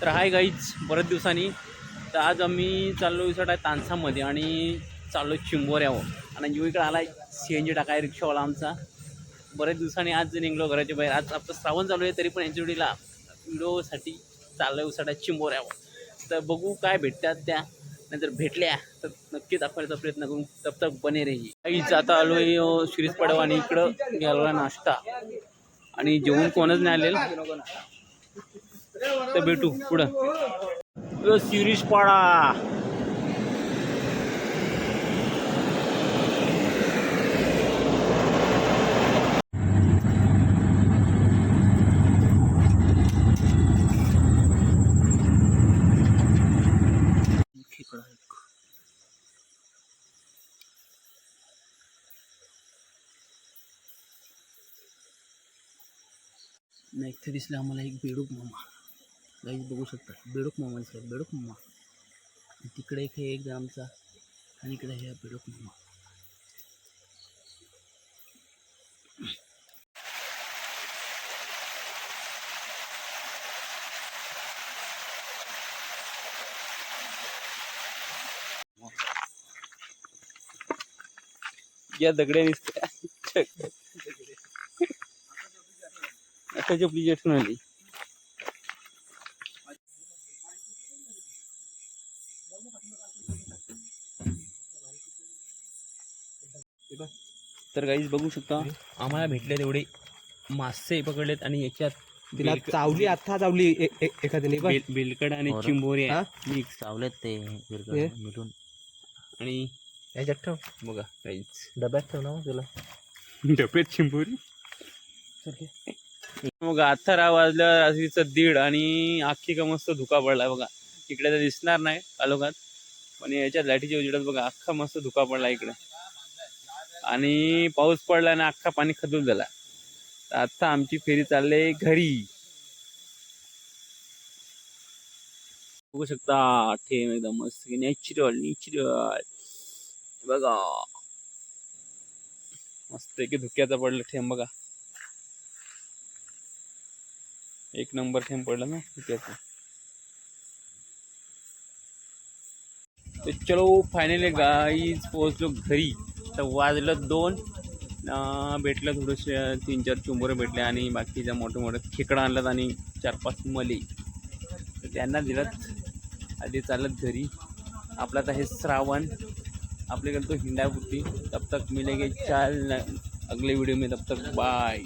तर hi guys बऱ्याच दिवसांनी. तर आज आम्ही चाललो सटा तानसामध्ये आणि चाललो चिंबोऱ्यावर. आणि जीव इकडे आला सी एन जी टाकाय रिक्षावाला आमचा. बऱ्याच दिवसांनी आज निघलो घराच्या बाहेर. आज आपलं श्रावण चालू आहे तरी पण यांच्या जोडीला व्हिडिओसाठी चाललो उसाटा चिंबोऱ्यावर. तर बघू काय भेटतात त्या. नंतर भेटल्या तर नक्की दाखवायचा प्रयत्न करू. तब तक बने रही काहीच आता आलो आहे शिरीष पडव आणि इकडं. गेलो नाश्ता. आणि जेवण कोणच नाही आलेलं. तर भेटू पुढं. शिरीष पाडा. नाही इथे दिसलं आम्हाला एक बेडूक मामा. गाईज बघू शकता. बेडूक मामा दिसला बेडूक मामा. तिकडे एक हे एक आमचा. आणि इकडे हे बेडूक मामा. या दगड्या दिसत्या आता अप्लिकेशन आली. तर काहीच बघू शकता. आम्हाला भेटले तेवढे मासे पकडलेत आणि याच्यात तिला चावली आता चावली एखाद्याने बेलकड आणि हो. चिंबोरी हा? मिक्स चावलेत ते मिळून आणि याच्यात ठेव. बघा काहीच डब्यात ठेव ना तुला. डबेत चिंबोरी? मग अठरा वाजल्या रात्रीचं दीड आणि अख्खी का मस्त धुका पडलाय बघा. इकडे तर दिसणार नाही कालोखात पण याच्या लाईटीच्या उजेडात बघा अख्खा मस्त धुका पडला इकडे. आणि पाऊस पडला आणि अख्खा पाणी खदून झाला. तर आता आमची फेरी चालली घरी. बघू शकता ठेम एकदम मस्त नॅचरल नॅचरल. बघा. मस्त की धुक्याचा पडलं ठेम बघा. एक नंबर ठेम पडला ना धुक्याचा. तर चलो फायनली गाईज पोहोचलो घरी. तर वाजलं दोन भेटलं थोडेसे तीन चार चुंबरं भेटले आणि बाकीच्या मोठं मोठं खेकडं आणलं आणि चार पाच मले. तर त्यांना दिलं आधी चालत घरी. आपला तर हे श्रावण. आपल्याकडे तो हिंडापुरती. तब तक मिलेगे चाल अगले व्हिडिओ में तब तक बाय